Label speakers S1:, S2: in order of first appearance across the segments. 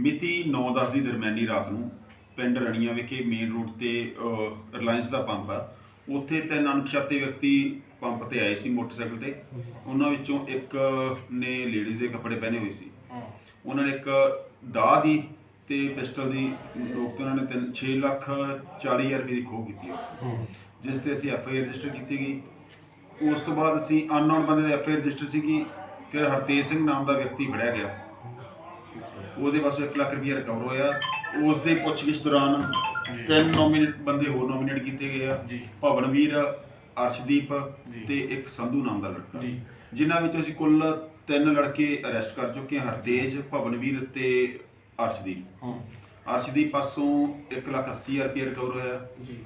S1: ਮਿਤੀ 9-10 ਦੀ ਦਰਮਿਆਨੀ ਰਾਤ ਨੂੰ ਪਿੰਡ ਰਣੀਆਂ ਵਿਖੇ ਮੇਨ ਰੋਡ ਤੇ ਰਿਲਾਇੰਸ ਦਾ ਪੰਪ ਆ। ਉੱਥੇ ਤਿੰਨ ਅਣਪਛਾਤੇ ਵਿਅਕਤੀ ਪੰਪ ਤੇ ਆਏ ਸੀ ਮੋਟਰਸਾਈਕਲ ਤੇ। ਉਹਨਾਂ ਵਿੱਚੋਂ ਇੱਕ ਨੇ ਲੇਡੀਜ਼ ਦੇ ਕੱਪੜੇ ਪਹਿਨੇ ਹੋਏ ਸੀ। ਉਹਨਾਂ ਨੇ ਇੱਕ ਦਾਹ ਦੀ ਤੇ ਪਿਸਟਲ ਦੀ ਲੋਕ ਤੇ ਉਹਨਾਂ ਨੇ 6 ਲੱਖ 40000 ਰੁਪਏ ਦੀ ਖੋਹ ਕੀਤੀ ਜਿਸ ਤੇ ਅਸੀਂ ਐਫ ਆਈ ਰਜਿਸਟਰ ਕੀਤੀ ਗਈ। ਉਸ ਤੋਂ ਬਾਅਦ ਅਸੀਂ ਅਨਨੋਨ ਬੰਦੇ ਦਾ ਐਫ ਆਈ ਰਜਿਸਟਰ ਸੀਗੀ। ਫਿਰ ਹਰਤੇਜ ਸਿੰਘ ਨਾਮ ਦਾ ਵਿਅਕਤੀ ਫੜਿਆ ਗਿਆ। ਉਹਦੇ ਪਾਸੋਂ 1 ਲੱਖ ਰੁਪਏ ਰਿਕਵਰ ਹੋਇਆ। ਉਸ ਦੇ ਪੁੱਛਗਿੱਛ ਦੌਰਾਨ ਤਿੰਨ ਨੋਮੀਨੇਟ ਬੰਦੇ ਹੋਰ ਨੋਮੀਨੇਟ ਕੀਤੇ ਗਏ ਆ।
S2: ਜੀ।
S1: ਭਵਨਵੀਰ ਅਰਸ਼ਦੀਪ
S2: ਜੀ।
S1: ਤੇ ਇੱਕ ਸੰਧੂ ਨਾਮ ਦਾ ਲੜਕਾ।
S2: ਜੀ।
S1: ਜਿਨ੍ਹਾਂ ਵਿੱਚੋਂ ਅਸੀਂ ਕੁੱਲ ਤਿੰਨ ਲੜਕੇ ਅਰੈਸਟ ਕਰ ਚੁੱਕੇ ਹਾਂ ਹਰਤੇਜ ਭਵਨਵੀਰ ਤੇ ਅਰਸ਼ਦੀਪ।
S2: ਹੂੰ।
S1: ਅਰਸ਼ਦੀਪ ਪਾਸੋਂ 1 ਲੱਖ 80 ਹਜ਼ਾਰ ਰੁਪਏ ਰਿਕਵਰ ਹੋਇਆ।
S2: ਜੀ।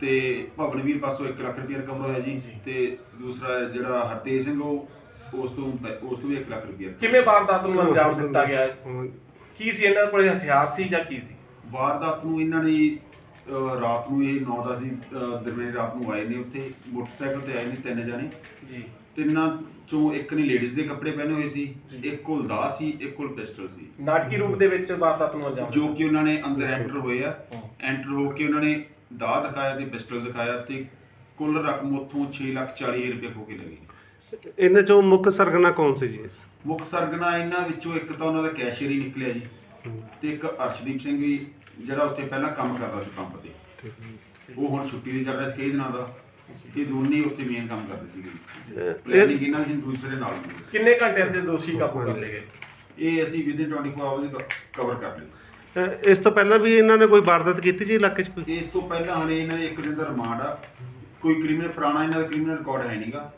S1: ਤੇ ਭਵਨਵੀਰ ਪਾਸੋਂ 1 ਲੱਖ ਰੁਪਏ ਰਿਕਵਰ ਹੋਇਆ ਜੀ।
S2: ਜੀ।
S1: ਤੇ ਦੂਸਰਾ ਜਿਹੜਾ ਹਰਤੇਜ ਸਿੰਘ ਉਹ ਉਸ ਤੋਂ ਉਸ ਤੋਂ ਵੀ 1 ਲੱਖ ਰੁਪਏ
S2: ਕਿਵੇਂ ਵਾਰਦਾਤ ਨੂੰ ਅੰਜਾਮ ਦਿੱਤਾ ਗਿਆ? ਹੈ? ਕੀ ਸੀ ਇਹਨਾਂ ਕੋਲੇ ਹਥਿਆਰ ਸੀ ਜਾਂ ਕੀ ਸੀ?
S1: ਵਾਰਦਾਤ ਨੂੰ ਇਹਨਾਂ ਨੇ ਅਹ, ਰਾਤ ਨੂੰ ਇਹ 9-10 ਦੀ ਅਹ, ਦਰਮਿਆਨੀ ਰਾਤ ਨੂੰ ਆਏ ਨੇ ਉੱਥੇ। ਮੋਟਰਸਾਈਕਲ ਤੇ ਆਏ ਨੇ ਤਿੰਨ ਜਾਣੇ।
S2: ਜੀ।
S1: ਤਿੰਨਾਂ ਚੋਂ ਇੱਕ ਨੇ ਲੇਡੀਜ਼ ਦੇ ਕੱਪੜੇ ਪਹਿਨੇ ਹੋਏ ਸੀ
S2: ਜੀ।
S1: ਇੱਕ ਕੋਲ ਦਾ ਸੀ ਇੱਕ ਕੋਲ ਪਿਸਟਲ ਸੀ।
S2: ਨਾਟਕੀ ਰੂਪ ਦੇ ਵਿੱਚ ਵਾਰਦਾਤ ਨੂੰ ਅੰਜਾਮ
S1: ਜੋ ਕਿ ਉਹਨਾਂ ਨੇ ਅੰਦਰ ਐਂਟਰ ਹੋਏ ਆ।
S2: ਹੂੰ।
S1: ਐਂਟਰ ਹੋ ਕੇ ਉਹਨਾਂ ਨੇ ਦਾ ਦਿਖਾਇਆ ਤੇ ਪਿਸਟਲ ਦਿਖਾਇਆ ਤੇ ਕੁੱਲ ਰਕਮ ਉੱਥੋਂ 6 ਲੱਖ 40 ਹਜ਼ਾਰ ਰੁਪਏ ਖੋ ਕੇ ਲੈ ਗਏ।
S3: ਇਹਨਾਂ ਚੋਂ ਮੁੱਖ ਸਰਗਨਾ ਕੌਣ ਸੀ ਜੀ?
S1: ਮੁੱਖ ਸਰਗਨਾ ਇਹਨਾਂ ਵਿੱਚੋਂ ਇੱਕ ਤਾਂ ਉਹਨਾਂ ਦਾ ਕੈਸ਼ੀਅਰ ਹੀ ਨਿਕਲਿਆ ਜੀ ਤੇ ਇੱਕ ਅਰਸ਼ਦੀਪ ਸਿੰਘ ਵੀ ਜਿਹੜਾ ਉੱਥੇ ਪਹਿਲਾਂ ਕੰਮ ਕਰਦਾ ਸੀ ਪੰਪ ਤੇ। ਉਹ ਹੁਣ ਛੁੱਟੀ ਤੇ ਚੱਲ ਰਿਹਾ ਸੀ ਕਈ ਦਿਨਾਂ ਦਾ। ਇਹ ਦੋਨੇ ਉੱਥੇ ਮੇਨ ਕੰਮ ਕਰਦੇ ਸੀਗੇ ਪਲੈਨਿੰਗ ਇਹਨਾਂ ਦੀ ਦੂਸਰੇ ਨਾਲ ਹੁੰਦੀ ਸੀ।
S2: ਕਿੰਨੇ ਘੰਟਿਆਂ ਦੇ ਦੋਸ਼ੀ ਕਾਬੂ ਕਰ ਲਏ ਗਏ?
S1: ਇਹ ਅਸੀਂ ਵਿਦਿਨ 24 ਆਵਰਸ ਕਵਰ ਕਰ ਲਈ
S3: ਅਹ ਇਸ ਤੋਂ ਪਹਿਲਾਂ ਵੀ ਇਹਨਾਂ ਨੇ ਕੋਈ ਵਾਰਦਾਤ ਕੀਤੀ ਜੀ ਇਲਾਕੇ 'ਚ ਕੋਈ?
S1: ਇਸ ਤੋਂ ਪਹਿਲਾਂ ਹਲੇ ਇਹਨਾਂ ਦੇ ਇੱਕ ਦਿਨ ਦਾ ਰਿਮਾਂਡ ਆ। ਕੋਈ ਕ੍ਰਿਮੀਨਲ ਪੁਰਾਣਾ ਇਹਨਾਂ ਦਾ ਕ੍ਰਿਮੀਨਲ ਰਿਕਾਰਡ ਹੈ ਨਹੀਂਗਾ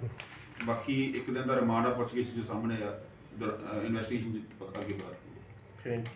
S1: ਬਾਕੀ ਇੱਕ ਦਿਨ ਦਾ ਰਿਮਾਂਡ ਆ ਪੁੱਛ ਗਿੱਛ ਜੋ ਸਾਹਮਣੇ ਆ ਇਨਵੈਸਟੀਗੇਸ਼ਨ ਅੱਗੇ ਬਾਅਦ
S2: ਥੈਂਕ ਯੂ